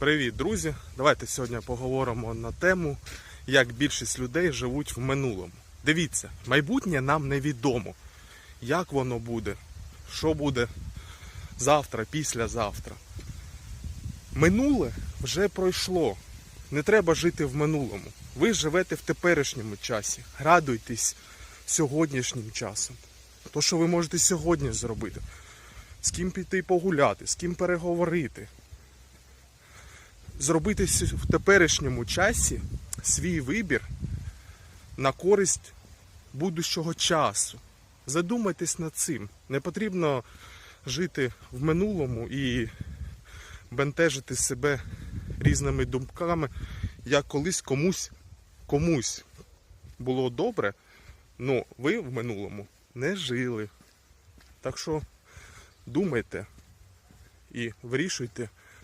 Привіт, друзі! Давайте сьогодні поговоримо на тему, як більшість людей живуть в минулому. Дивіться, майбутнє нам невідомо. Як воно буде, що буде завтра, післязавтра. Минуле вже пройшло. Не треба жити в минулому. Ви живете в теперішньому часі. Радуйтесь сьогоднішнім часом. То, що ви можете сьогодні зробити. З ким піти погуляти, з ким переговорити зробити в теперішньому часі свій вибір на користь будущого часу. Задумайтесь над цим. Не потрібно жити в минулому і бентежити себе різними думками, як колись комусь комусь було добре, але ви в минулому не жили. Так що думайте і вирішуйте